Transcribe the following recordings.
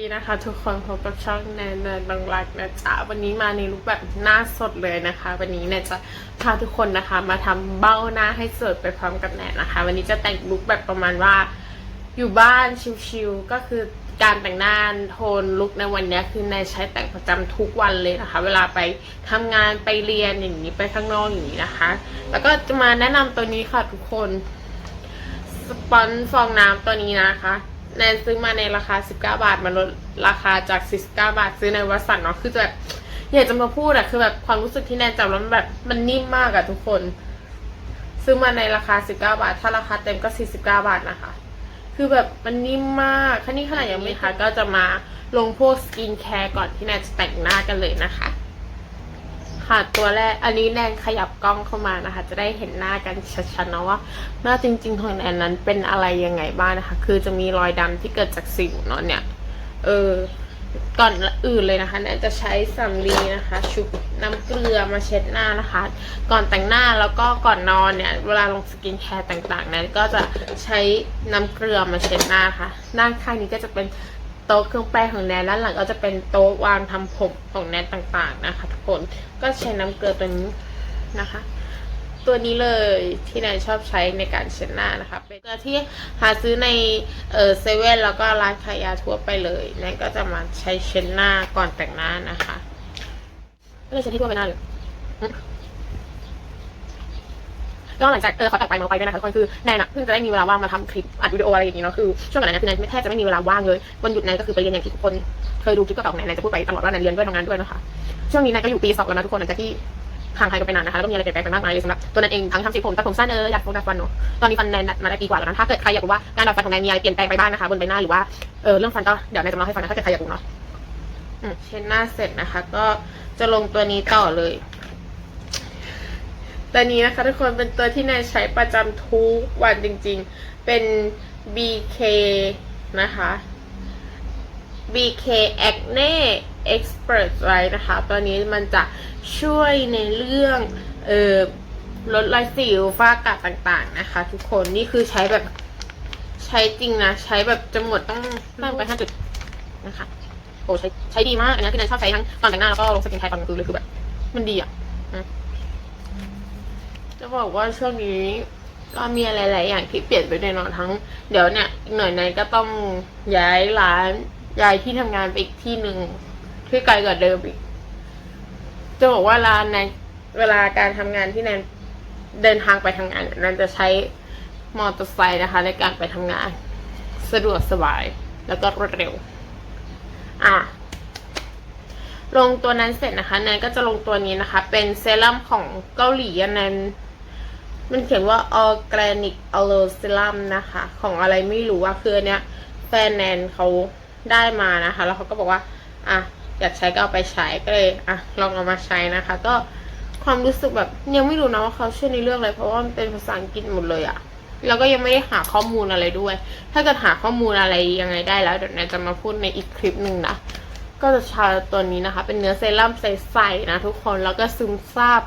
ดีนะคะทุกคนพบกับช่องแนนแนนบางรักนะจ๊ะวันนี้มาในรูปแบบหน้าสดเลยนะคะ วันนี้แนนจะพาทุกคนนะคะ มาทำเบ้าหน้าให้สวยไปพร้อมกับแนนนะคะ วันนี้จะแต่งลุคแบบประมาณว่า อยู่บ้านชิลๆก็คือการแต่งหน้าโทนลุคในวันนี้คือแนนใช้แต่งประจำทุกวันเลยนะคะ เวลาไปทำงานไปเรียนอย่างนี้ไปข้างนอกอย่างนี้นะคะ แล้วก็จะมาแนะนำตัวนี้ค่ะทุกคนสปอนฟองน้ำตัวนี้นะคะ แนนซื้อมาในราคา 19 บาท มันลดราคาจาก 49 บาท ซื้อในวัสันเนาะคือจะแบบอยากจะมาพูดอะคือแบบความรู้สึกที่แนนจับแล้วมันแบบมันนิ่มมากอะทุกคน ซื้อมาในราคา 19 บาท ถ้าราคาเต็มก็ 49 บาทนะคะ คือแบบมันนิ่มมากแค่นี้ขนาดยังไม่คะก็จะมาลงพวกสกินแคร์ก่อนที่แนนจะแต่งหน้ากันเลยนะคะ ค่ะ ตัวแรก อันนี้แนนขยับกล้องเข้ามานะคะ จะได้เห็นหน้ากันชัดๆนะว่าหน้าจริง ๆ ของแนนนั้นเป็นอะไรยังไงบ้างนะคะ คือจะมีรอยดำที่เกิดจากสิวเนาะเนี่ย เออ ก่อนอื่นเลยนะคะ แนนจะใช้สำลีนะคะ ชุบน้ำเกลือมาเช็ดหน้านะคะ ก่อนแต่งหน้าแล้วก็ก่อนนอนเนี่ย เวลาลงสกินแคร์ต่างๆแนนก็จะใช้น้ำเกลือมาเช็ดหน้าค่ะ ด้านข้างนี้ก็จะเป็น โต๊ะเครื่องแป้งของแนนด้านหลังก็จะเป็นโต๊ะวางทำผมของแนนต่างๆนะคะ ทุกคนก็ใช้น้ำเกลือตัวนี้นะคะ ตัวนี้เลยที่แนนชอบใช้ในการเช็ดหน้านะคะ เป็นเกลือที่หาซื้อในเออเซเว่นแล้วก็ร้านขายยาทั่วไปเลยแนนก็จะมาใช้เช็ดหน้าก่อนแต่งหน้านะคะไม่ได้ใช้ที่ทั่วไปหน้าเลยอืม ก็หลังจากเออขอตัดไปมาไปด้วยนะคะทุกคนคือแนนอะเพิ่งจะได้มีเวลาว่างมาทำคลิปอัดวิดีโออะไรอย่างนี้เนาะคือช่วงก่อนหน้านั้นคือแนนแทบจะไม่มีเวลาว่างเลยวันหยุดแนนก็คือไปเรียนอย่างที่ทุกคนเคยดูคลิปก็ต่อของแนนแนนจะพูดไปตลอดว่าแนนเรียนด้วยทำงานด้วยนะคะช่วงนี้แนนก็อยู่ปีสองแล้วนะทุกคนหลังจากที่ห่างไกลกันไปนานนะคะแล้วก็มีอะไรเปลี่ยนแปลงไปมากมายเลยสำหรับตัวแนนเองทั้งทำสีผมตัดผมสั้นเอออยากโฟกัสฟันเนาะตอนนี้ฟันแนนมาได้ปีกว่าแล้วนะถ้าเกิดใครอยากรู้ว่าการดัดฟันของแนนมีอะไรเปลี่ยนแปลงไปบ้างนะคะบนใบหน้าหรือว่าเออเรื่องฟันก็เดี๋ยวแนนจะมาเล่าให้ฟังนะถ้าเกิดใครอยากรู้เนาะอืมเช็ดหน้าเสร็จนะคะ ก็จะลงตัวนี้ต่อเลย ตัวนี้นะคะทุกคนเป็นตัวที่แนนใช้ประจำทุกวันจริงๆ เป็น BK นะคะ BK Acne Expert ไว้นะคะ ตัวนี้มันจะช่วยในเรื่องเอ่อลดรอยสิวฝ้ากระต่างๆนะคะ ทุกคนนี่คือใช้แบบใช้จริงนะ ใช้แบบจะหมดต้องตั้งไปห้าจุดนะคะโอ้ใช้ใช้ดีมากอันนี้คือแนนชอบใช้ทั้งตอนแต่งหน้าแล้วก็ลงสกินแคร์ตอนกลางคืนเลยคือแบบ มันดีอะ จะบอกว่าช่วงนี้ก็มีอะไรหลายอย่างที่เปลี่ยนไปแน่นอนทั้ง เดี๋ยวเนี่ยหน่อยนายก็ต้องย้ายร้านย้ายที่ทำงานไปอีกที่หนึ่งที่ไกลกว่าเดิมอีก จะบอกว่าร้านในเวลาการทำงานที่แนนเดินทางไปทำงานแนนจะใช้มอเตอร์ไซค์นะคะ ในการไปทำงาน สะดวกสบายแล้วก็รวดเร็ว อะลงตัวนั้นเสร็จนะคะแนนก็จะลงตัวนี้นะคะ เป็นเซรั่มของเกาหลีอันนั้น มันเขียนว่า organic aloe serum นะคะ ของอะไรไม่รู้อะคืออันเนี้ยแฟนแนนเขาได้มานะคะ แล้วเขาก็บอกว่าอะอยากใช้ก็เอาไปใช้ก็เลยอะลองเอามาใช้นะคะ ก็ความรู้สึกแบบยังไม่รู้นะว่าเขาช่วยในเรื่องอะไรเพราะว่ามันเป็นภาษาอังกฤษหมดเลยอะแล้วก็ยังไม่ได้หาข้อมูลอะไรด้วย ถ้าเกิดหาข้อมูลอะไรยังไงได้แล้วเดี๋ยวแนนจะมาพูดในอีกคลิปหนึ่งนะ ก็จะใช้ตัวนี้นะคะ เป็นเนื้อเซรั่มใสๆนะทุกคน แล้วก็ซึมซาบ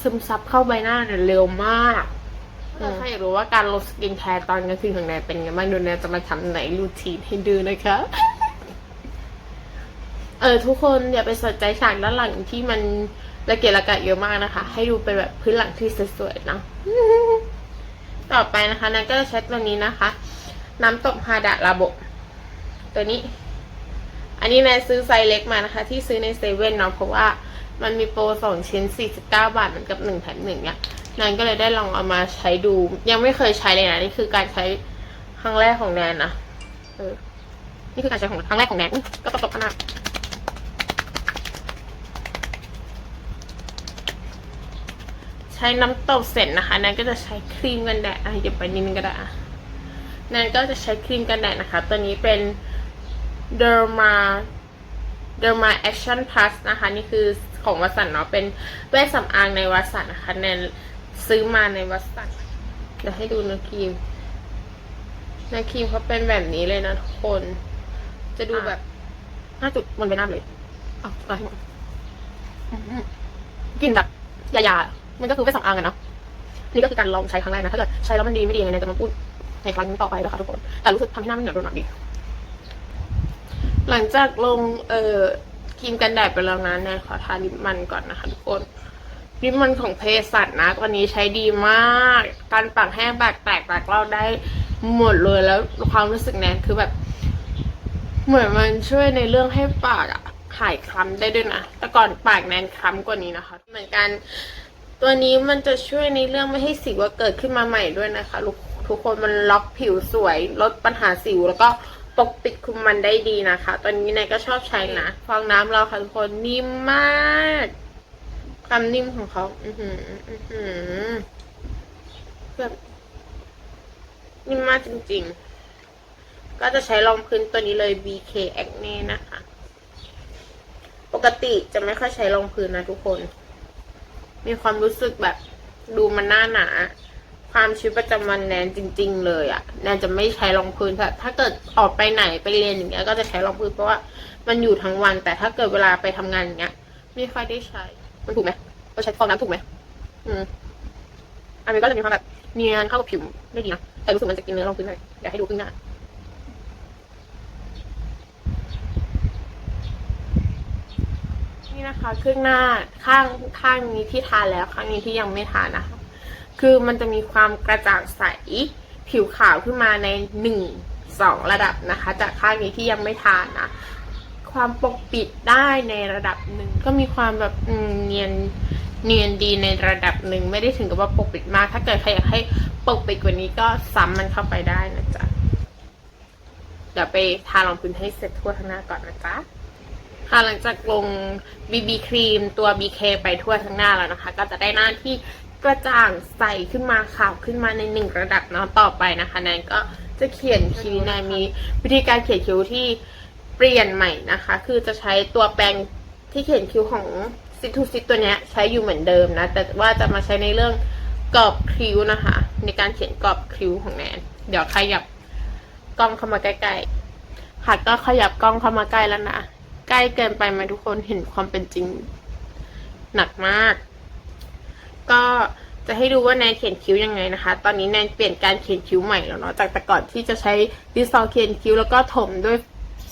ซึมซับเข้าใบหน้าเนี่ยเร็วมากถ้าใครอยากรู้ว่าการลงสกินแคร์ตอนกลางคืนของแนนเป็นยังไงบ้างเดี๋ยวแนนจะมาทำไหนรูทีนให้ดูนะคะเออทุกคนอย่าไปสนใจฉากด้านหลังที่มันระเกะระกะเยอะมากนะคะ ให้ดูเป็นแบบพื้นหลังที่สวยๆนะต่อไปนะคะแนนก็จะใช้ตัวนี้นะคะ น้ำตกฮาดะระบบ ตัวนี้ อันนี้แนนซื้อไซส์เล็กมานะคะ ที่ซื้อในเซเว่นเนาะเพราะว่า มันมีโปรสองชิ้น 49 บาทเหมือนกับหนึ่งแถมหนึ่งเนี่ยแนนก็เลยได้ลองเอามาใช้ดู ยังไม่เคยใช้เลยนะ นี่คือการใช้ครั้งแรกของแนนนะเออ นี่คือการใช้ของครั้งแรกของแนนก็ตบๆขนาดใช้น้ำตบเสร็จนะคะแนนก็จะใช้ครีมกันแดดอะหยิบไปนิดนึงก็ได้อะแนนก็จะใช้ครีมกันแดดนะคะ ตัวนี้เป็น Derma Derma Action Plus นะคะ นี่คือ ของวัสันเนาะเป็นเวชสำอางในวัสันนะคะแนนซื้อมาในวัสันเดี๋ยวให้ดูเนื้อครีมเนื้อครีมเขาเป็นแบบนี้เลยนะทุกคน จะดูแบบห้าจุดบนใบหน้าเลยเอ้าวอะไรหมดอื้อหือกลินแบบยาๆมันก็คือเวชสำอางอะเนาะนี่ก็คือการลองใช้ครั้งแรกนะถ้าเกิดใช้แล้วมันดีไม่ดียังไงเนี่ยจะมาพูดในครั้งต่อไปนะคะทุกคนแต่รู้สึกทำให้หน้ามันเหนียวโดนหนักดีหลังจากลงเอ่อ ครีมกันแดดไปแล้วนะแนนขอทาลิปมันก่อนนะคะทุกคนลิปมันของเพสัตนะวันนี้ใช้ดีมาก การปากแห้งปากแตกปากเราได้หมดเลยแล้วความรู้สึกแนนคือแบบ เหมือนมันช่วยในเรื่องให้ปากอะหายคล้ำได้ด้วยนะแต่ก่อนปากแนนคล้ำกว่านี้นะคะ เหมือนกันตัวนี้มันจะช่วยในเรื่องไม่ให้สิวเกิดขึ้นมาใหม่ด้วยนะคะทุกทุกคนมันล็อกผิวสวยลดปัญหาสิวแล้วก็ ปกปิดคุมมันได้ดีนะคะตัวนี้แนนก็ชอบใช้นะฟองน้ำเราค่ะทุกคนนิ่มมากความนิ่มของเขาอือหืออือหือแบบนิ่มมากจริงๆ ก็จะใช้รองพื้นตัวนี้เลย BK Acne นะคะ ปกติจะไม่ค่อยใช้รองพื้นนะทุกคน มีความรู้สึกแบบดูมันหน้าหนา ความชีวิตประจำวันแนนจริง ๆ เลยอะ่ะแนนจะไม่ใช้รองพื้นแต่ถ้าเกิดออกไปไหนไปเรียนอย่างเงี้ยก็จะใช้รองพื้นเพราะว่ามันอยู่ทั้งวัน แต่ถ้าเกิดเวลาไปทำงานอย่างเงี้ยไม่ค่อยได้ใช้ มันถูกไหมเราใช้ฟองน้ำถูกไหมอืมอันนี้ก็จะมีความแบบเนียนเข้ากับผิวได้ดีนะแต่รู้สึกมันจะกินเนื้อรองพื้นเลยเดี๋ยวให้ดูครึ่งหน้านี่นะคะครึ่งหน้าข้างข้างนี้ที่ทานแล้วข้างนี้ที่ยังไม่ทานะคะ คือมันจะมีความกระจ่างใสผิวขาวขึ้นมาในหนึ่งสองระดับนะคะ จากข้างนี้ที่ยังไม่ทานะความปกปิดได้ในระดับหนึ่งก็มีความแบบเนียนเนียนดีในระดับหนึ่งไม่ได้ถึงกับว่าปกปิดมาก ถ้าเกิดใครอยากให้ปกปิดกว่านี้ก็ซ้ำมันเข้าไปได้นะจ๊ะเดี๋ยวไปทารองพื้นให้เสร็จทั่วทั้งหน้าก่อนนะจ๊ะค่ะหลังจากลง BB ครีมตัว BK ไปทั่วทั้งหน้าแล้วนะคะ ก็จะได้หน้าที่ กระจ่างใสขึ้นมาขาวขึ้นมาในหนึ่งระดับเนาะต่อไปนะคะแนนก็จะเขียนคิ้วแนนมีวิธีการเขียนคิ้วที่เปลี่ยนใหม่นะคะ คือจะใช้ตัวแปรงที่เขียนคิ้วของซิทูซิตตัวเนี้ยใช้อยู่เหมือนเดิมนะ แต่ว่าจะมาใช้ในเรื่องกรอบคิ้วนะคะ ในการเขียนกรอบคิ้วของแนน เดี๋ยวขยับกล้องเข้ามาใกล้ๆค่ะก็ขยับกล้องเข้ามาใกล้แล้วนะ ใกล้เกินไปไหมทุกคนเห็นความเป็นจริง หนักมาก ก็จะให้ดูว่าแนนเขียนคิ้วยังไงนะคะ ตอนนี้แนนเปลี่ยนการเขียนคิ้วใหม่แล้วเนาะ จากแต่ก่อนที่จะใช้ดินสอเขียนคิ้วแล้วก็ถมด้วย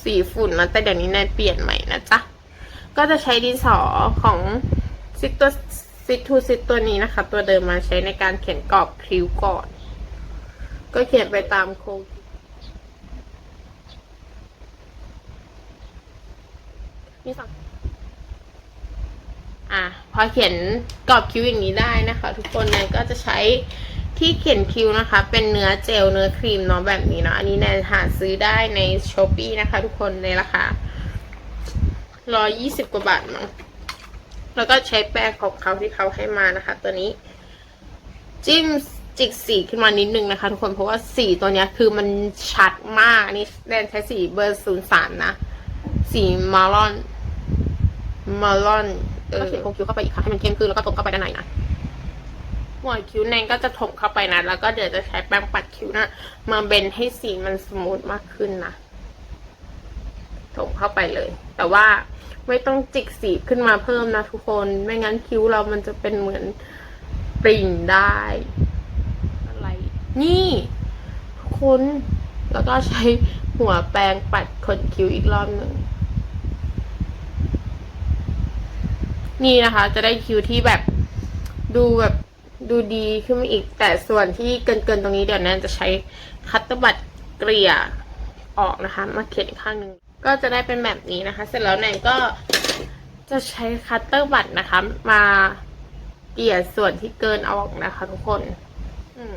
สีฝุ่นนะ แต่เดี๋ยวนี้แนนเปลี่ยนใหม่นะจ๊ะ ก็จะใช้ดินสอของซิตัวซิทูซิตัวนี้นะคะ ตัวเดิมมาใช้ในการเขียนกรอบคิ้วก่อน ก็เขียนไปตามโค้ดมีสอง อะพอเขียนกรอบคิ้วอย่างนี้ได้นะคะ ทุกคนแนนก็จะใช้ที่เขียนคิ้วนะคะ เป็นเนื้อเจลเนื้อครีมเนาะแบบนี้เนาะอันนี้แนนหาซื้อได้ในช้อปปีนะคะ ทุกคนในราคาร้อยี่สิบกว่าบาทมั้งแล้วก็ใช้แป้งของเขาที่เขาให้มานะคะ ตัวนี้ จิ้มจิกสีขึ้นมานิดนึงนะคะ ทุกคนเพราะว่าสีตัวนี้คือมันชัดมากอันนี้แนนใช้สีเบอร์ศูนย์สามนะ สีมาลอนมาลอน ก็เขียนโครงคิ้วเข้าไปอีกค่ะให้มันเข้มขึ้นแล้วก็ตรงเข้าไปด้านในนะหัวคิ้วแนนก็จะถมเข้าไปนะแล้วก็เดี๋ยวจะใช้แป้งปัดคิ้วนะมาเบนให้สีมันสมูทมากขึ้นนะถมเข้าไปเลย แต่ว่าไม่ต้องจิกสีขึ้นมาเพิ่มนะทุกคนไม่งั้นคิ้วเรามันจะเป็นเหมือนปริ่งได้ อะไร นี่ทุกคนแล้วก็ใช้หัวแปรงปัดขนคิ้วอีกรอบหนึ่ง นี่นะคะ จะได้คิ้วที่แบบดูแบบดูดีขึ้นมาอีก แต่ส่วนที่เกินๆตรงนี้เดี๋ยวแนนจะใช้คัตเตอร์บัตเกลี่ยออกนะคะ มาเขียนอีกข้างหนึ่งก็จะได้เป็นแบบนี้นะคะ เสร็จแล้วแนนก็จะใช้คัตเตอร์บัตนะคะ มาเกลี่ยส่วนที่เกินออกนะคะ ทุกคน อืม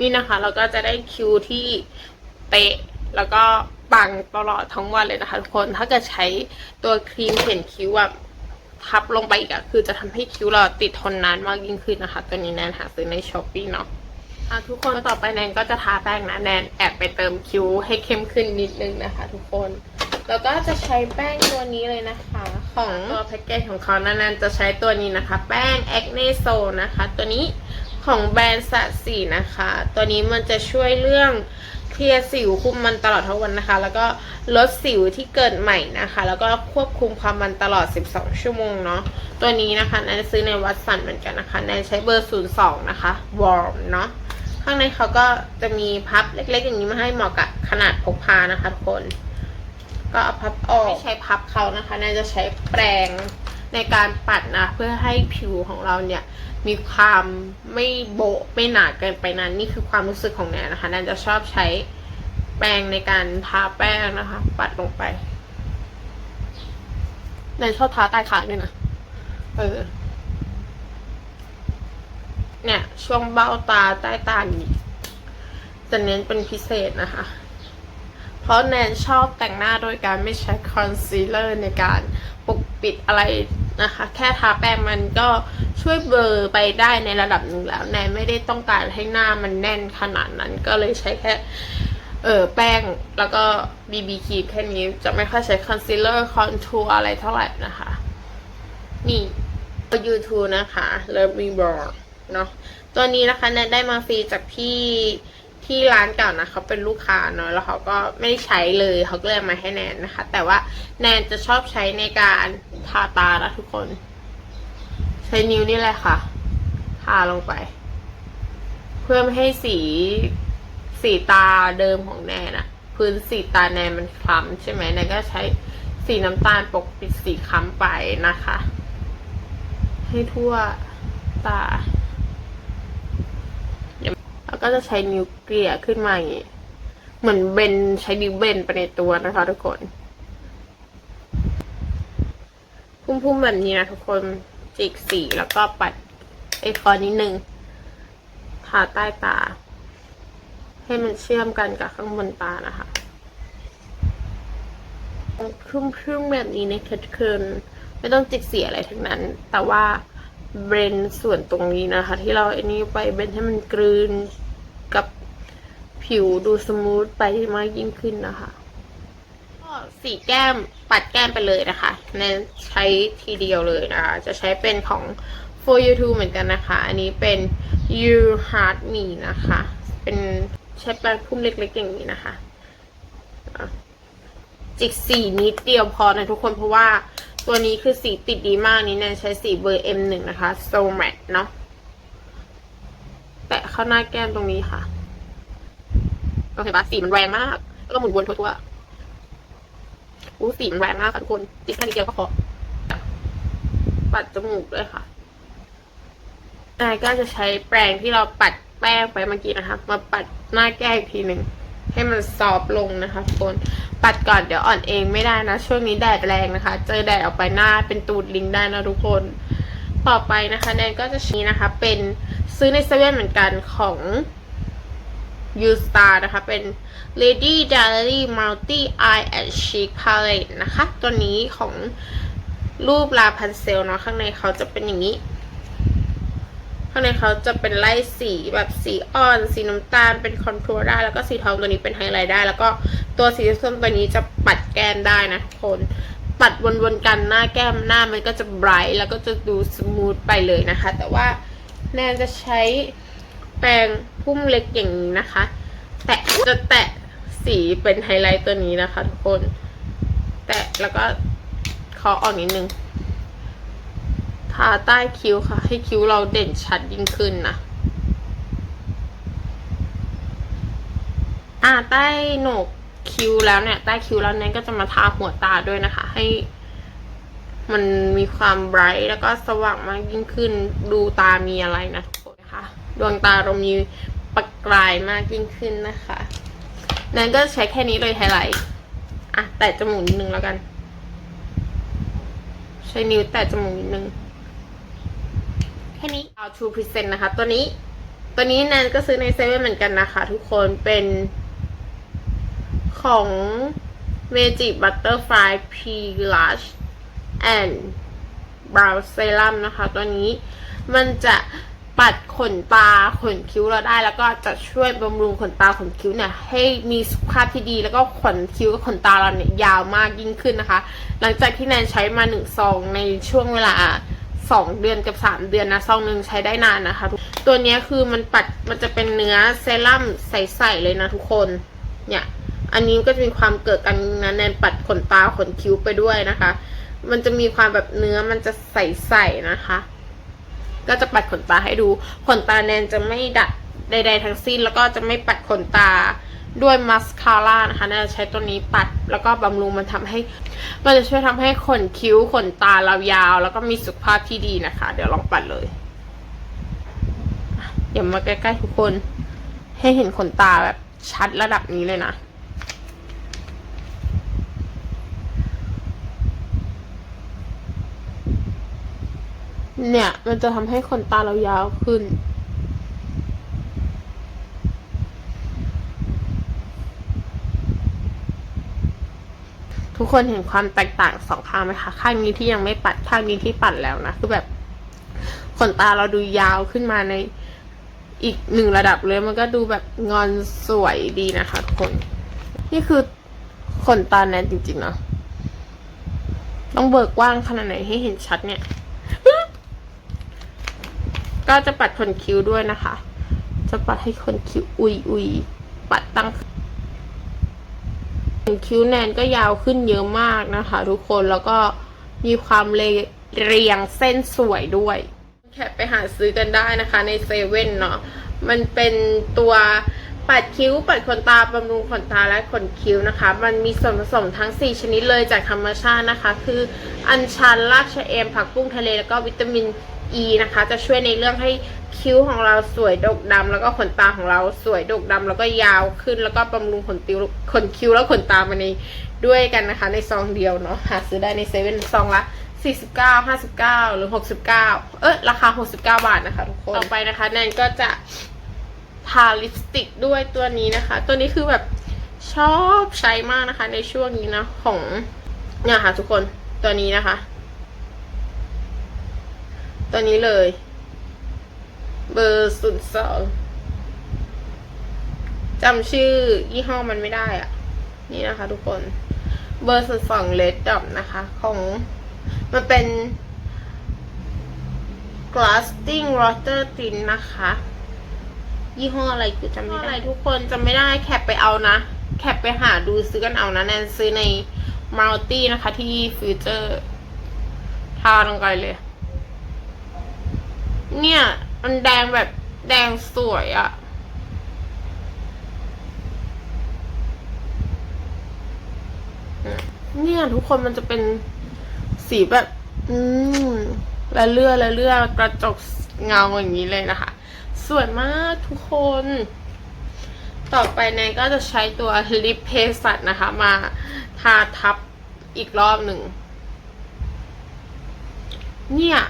นี่นะคะ เราก็จะได้คิวที่ เป๊ะ แล้วก็ปังตลอดทั้งวันเลยนะคะทุกคน ถ้าเกิดใช้ตัวครีมเขียนคิ้วแบบทับลงไปอีกอะคือจะทำให้คิ้วเราติดทนนานมากยิ่งขึ้นนะคะ ตัวนี้แนนหาซื้อในช้อปปี้เนาะอะทุกคนต่อไปแนนก็จะทาแป้งนะแนนแอบไปเติมคิ้วให้เข้มขึ้นนิดนึงนะคะ ทุกคนแล้วก็จะใช้แป้งตัวนี้เลยนะคะ ของตัวแพ็กเกจของเขานะแนนจะใช้ตัวนี้นะคะ แป้ง Acne s o นะคะ ตัวนี้ของแบรนด์สัตสีนะคะ ตัวนี้มันจะช่วยเรื่อง เคลียร์สิวคุมมันตลอดทั้งวันนะคะ แล้วก็ลดสิวที่เกิดใหม่นะคะ แล้วก็ควบคุมความมันตลอด 12 ชั่วโมงเนาะตัวนี้นะคะแนนซื้อในวัดสันเหมือนกันนะคะแนนใช้เบอร์ 02 นะคะวอร์มเนาะข้างในเขาก็จะมีพับเล็กๆ อย่างนี้มาให้เหมาะกับขนาดพกพานะคะทุกคน ก็เอาพับออกไม่ใช้พับเขานะคะแนนจะใช้แปรง ในการปัดนะเพื่อให้ผิวของเราเนี่ยมีความไม่โบะไม่หนาเกินไปนั้น นี่คือความรู้สึกของแนนนะคะแนนจะชอบใช้แปรงในการทาแป้งนะคะ ปัดลงไปแนนชอบทาใต้ขาด้วยนะเออเนี่ยช่วงเบ้าตาใต้ตานี่จะเน้นเป็นพิเศษนะคะ เพราะแนนชอบแต่งหน้าโดยการไม่ใช้คอนซีลเลอร์ในการ ปกปิดอะไรนะคะ แค่ทาแป้งมันก็ช่วยเบลอไปได้ในระดับหนึ่งแล้วแนนไม่ได้ต้องการให้หน้ามันแน่นขนาดนั้น ก็เลยใช้แค่เออแป้งแล้วก็บีบีครีมแค่นี้จะไม่ค่อยใช้คอนซีลเลอร์คอนทัวร์อะไรเท่าไหร่นะคะ นี่ YouTube นะคะ Love Me More เนาะตัวนี้นะคะแนนได้มาฟรีจากพี่ ที่ร้านเก่านะเขาเป็นลูกค้าเนาะแล้วเขาก็ไม่ใช้เลยเขาก็เลยมาให้แนนนะคะ แต่ว่าแนนจะชอบใช้ในการทาตานะทุกคน ใช้นิ้วนี่แหละค่ะ ทาลงไป เพื่อไม่ให้สีสีตาเดิมของแนนอะพื้นสีตาแนนมันคล้ำใช่ไหมแนนก็ใช้สีน้ำตาลปกปิดสีคล้ำไปนะคะ ให้ทั่วตา แล้วก็จะใช้นิ้วเกลี่ยขึ้นมาอย่างนี้ เหมือนเบนใช้นิ้วเบนไปในตัวนะคะทุกคน พุ่มๆแบบนี้นะทุกคนจิกสีแล้วก็ปัดไอคอนนิดนึงทาใต้ตา ให้มันเชื่อมกันกับข้างบนตานะคะครึ่มๆแบบนี้ในเคคืนไม่ต้องจิกสีอะไรทั้งนั้น แต่ว่าเบรนส่วนตรงนี้นะคะ ที่เราไอ้นี้ไปเบรนให้มันกลืน กับผิวดูสมูทไปมากยิ่งขึ้นนะคะก็สีแก้มปัดแก้มไปเลยนะคะในใช้ทีเดียวเลยนะคะ จะใช้เป็นของ for you too เหมือนกันนะคะ อันนี้เป็น you heart me นะคะ เป็นใช้แปรงพุ่มเล็กๆอย่างนี้นะคะอะจิกสีนิดเดียวพอนะทุกคนเพราะว่าตัวนี้คือสีติดดีมากนี้แนนใช้สีเบอร์ M1 นะคะ so matte เนาะ แปะเข้าหน้าแก้มตรงนี้ค่ะโอเคปะสีมันแรงมาก แล้วก็หมุนวนทั่วๆอู้สีมันแรงมากค่ะทุกคนจิกแค่นิดเดียวก็พอปัดจมูกด้วยค่ะนายก็จะใช้แปรงที่เราปัดแป้งไปเมื่อกี้นะคะ มาปัดหน้าแก้มอีกทีหนึ่งให้มันซอฟลงนะคะทุกคนปัดก่อนเดี๋ยวอ่อนเองไม่ได้นะ ช่วงนี้แดดแรงนะคะ เจอแดดออกไปหน้าเป็นตูดลิงได้นะทุกคน ต่อไปนะคะแนนก็จะชี้นะคะ เป็นซื้อในเซเว่นเหมือนกันของ U Star นะคะ เป็น Lady Diary Multi Eye and Cheek Palette นะคะ ตัวนี้ของรูปลาพันเซลเนาะข้างในเขาจะเป็นอย่างนี้ ข้างในเขาจะเป็นไล่สีแบบสีอ่อน สีน้ำตาล เป็นคอนทัวร์ได้ แล้วก็สีทองตัวนี้เป็นไฮไลท์ได้ แล้วก็ตัวสีส้มตัวนี้จะปัดแก้มได้นะทุกคน ปัดวนๆกันหน้าแก้มหน้ามันก็จะไบรท์แล้วก็จะดูสมูทไปเลยนะคะ แต่ว่าแนนจะใช้แปรงพุ่มเล็กอย่างนี้นะคะ แตะจะแตะสีเป็นไฮไลท์ตัวนี้นะคะทุกคน แตะแล้วก็เคาะออกนิดนึงทาใต้คิ้วค่ะ ให้คิ้วเราเด่นชัดยิ่งขึ้นนะอ่าใต้โหนก คิ้วแล้วเนี่ย ใต้คิ้วแล้วเนี่ยก็จะมาทาหัวตาด้วยนะคะ ให้ มันมีความไบรท์แล้วก็สว่างมากยิ่งขึ้น ดูตามีอะไรนะทุกคนนะคะ ดวงตาเรามีประกายมากยิ่งขึ้นนะคะนั้นก็ใช้แค่นี้เลยไฮไลท์อะแตะจมูกนิดนึงแล้วกัน ใช้นิ้วแตะจมูกนิดนึงแค่นี้ How to present นะคะ ตัวนี้ ตัวนี้แนนก็ซื้อในเซเว่นเหมือนกันนะคะ ทุกคนเป็น ของ Magic Butterfly Plush and Brow Serum นะคะ ตัวนี้มันจะปัดขนตาขนคิ้วเราได้ แล้วก็จะช่วยบำรุงขนตาขนคิ้วเนี่ยให้มีสุขภาพที่ดี แล้วก็ขนคิ้วกับขนตาเราเนี่ยยาวมากยิ่งขึ้นนะคะ หลังจากที่แนนใช้มาหนึ่งซองในช่วงเวลาสองเดือนกับสามเดือนนะซองหนึ่งใช้ได้นานนะคะ ตัวนี้คือมันปัดมันจะเป็นเนื้อเซรั่มใสๆเลยนะทุกคนเนี่ย อันนี้ก็จะมีความเกิดกันนะแนนปัดขนตาขนคิ้วไปด้วยนะคะ มันจะมีความแบบเนื้อมันจะใสๆนะคะ ก็จะปัดขนตาให้ดู ขนตาแนนจะไม่ดัดใด ๆ ทั้งสิ้น แล้วก็จะไม่ปัดขนตาด้วยมัสคาร่านะคะแนนจะใช้ตัวนี้ปัดแล้วก็บำรุงมันทำให้ มันจะช่วยทำให้ขนคิ้วขนตาเรายาว แล้วก็มีสุขภาพที่ดีนะคะ เดี๋ยวลองปัดเลยอะเดี๋ยวมาใกล้ๆทุกคน ให้เห็นขนตาแบบชัดระดับนี้เลยนะ เนี่ย มันจะทำให้ขนตาเรายาวขึ้น ทุกคนเห็นความแตกต่างสองข้างไหมคะข้างนี้ที่ยังไม่ปัดข้างนี้ที่ปัดแล้วนะคือแบบขนตาเราดูยาวขึ้นมาในอีกหนึ่งระดับเลยมันก็ดูแบบงอนสวยดีนะคะทุกคน นี่คือขนตาแนนจริงๆเนาะต้องเบิกกว้างขนาดไหนให้เห็นชัดเนี่ย ก็จะปัดขนคิ้วด้วยนะคะ จะปัดให้ขนคิ้วอุยอุยปัดตั้งขนคิ้วแนนก็ยาวขึ้นเยอะมากนะคะ ทุกคนแล้วก็มีความเรียงเส้นสวยด้วย แค่ไปหาซื้อกันได้นะคะในเซเว่นเนาะมันเป็นตัวปัดคิ้ว ปัดขนตาบำรุงขนตาและขนคิ้วนะคะ มันมีส่วนผสมทั้ง 4 ชนิดเลยจากธรรมชาตินะคะ คืออัญชันรากชะเอมผักบุ้งทะเล แล้วก็วิตามิน e ีนะคะ จะช่วยในเรื่องให้คิ้วของเราสวยดกดำแล้วก็ขนตาของเราสวยดกดำแล้วก็ยาวขึ้นแล้วก็บำรุงขนติวขนคิ้วแล้วขนตามาในด้วยกันนะคะ ในซองเดียวเนาะหาซื้อได้ในเซเว่นซองละ49 59 หรือ 69 เออราคา 69 บาทนะคะทุกคน ต่อไปนะคะแนนก็จะทาลิปสติกด้วยตัวนี้นะคะ ตัวนี้คือแบบชอบใช้มากนะคะในช่วงนี้นะของเนี่ยค่ะทุกคนตัวนี้นะคะ ตัวนี้เลย เบอร์ศูนย์สองจำชื่อยี่ห้อมันไม่ได้อะ่ะ นี่นะคะทุกคน เบอร์ศูนย์สองเลดดอนะคะ ของมันเป็น glasting water tint นะคะ ยี่ห้ออะไรกูจำไม่ได้ทุกคนจำไม่ได้แคปไปเอานะ แคปไปหาดูซื้อกันเอานะ แนนซื้อในมัลตี้นะคะที่ฟิวเจอร์ ทาลงไปเลย เนี่ย มันแดงแบบแดงสวยอะเนี่ยทุกคนมันจะเป็นสีแบบ อืมละเลื่อละเลื่อกระจกเงาอย่างนี้เลยนะคะ สวยมากทุกคน ต่อไปแนนก็จะใช้ตัวลิปเพสัตนะคะ มาทาทับอีกรอบหนึ่ง เนี่ย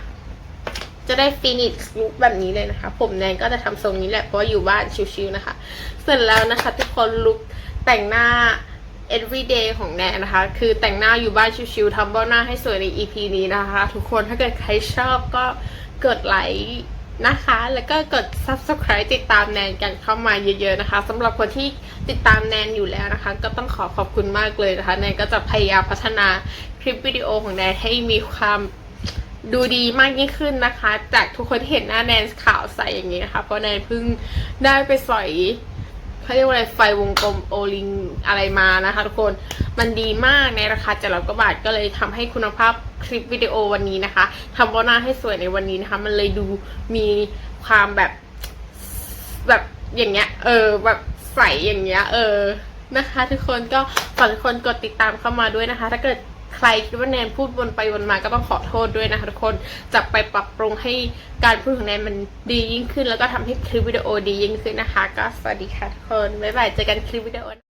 จะได้ฟินิชลุคแบบนี้เลยนะคะ ผมแนนก็จะทำทรงนี้แหละเพราะอยู่บ้านชิวๆนะคะ เสร็จแล้วนะคะทุกคนลุคแต่งหน้า everyday ของแนนนะคะ คือแต่งหน้าอยู่บ้านชิวๆทำเบ้าหน้าให้สวยใน EP นี้นะคะ ทุกคนถ้าเกิดใครชอบก็กดไลค์นะคะ แล้วก็กด subscribe ติดตามแนนกันเข้ามาเยอะ ๆนะคะสำหรับคนที่ติดตามแนนอยู่แล้วนะคะ ก็ต้องขอขอบคุณมากเลยนะคะ แนนก็จะพยายามพัฒนาคลิปวิดีโอของแนนให้มีความ ดูดีมากยิ่งขึ้นนะคะ จากทุกคนที่เห็นหน้าแนนขาวใสอย่างนี้นะคะ เพราะแนนเพิ่งได้ไปสอยเขาเรียกว่าอะไรไฟวงกลมโอลิงอะไรมานะคะทุกคนมันดีมากในราคาเจ็ดร้อยกว่าบาทก็เลยทำให้คุณภาพคลิปวิดีโอวันนี้นะคะทำบนหน้าให้สวยในวันนี้นะคะ มันเลยดูมีความแบบแบบอย่างเงี้ย เออ แบบใสอย่างเงี้ย เออนะคะ ทุกคนก็ฝากทุกคนกดติดตามเข้ามาด้วยนะคะ ถ้าเกิด ใครคิดว่าแนนพูดวนไปวนมาก็ต้องขอโทษด้วยนะคะทุกคนจะไปปรับปรุงให้การพูดของแนนมันดียิ่งขึ้น แล้วก็ทำให้คลิปวิดีโอดียิ่งขึ้นนะคะ ก็สวัสดีค่ะทุกคนบ๊ายบายเจอกันคลิปวิดีโอ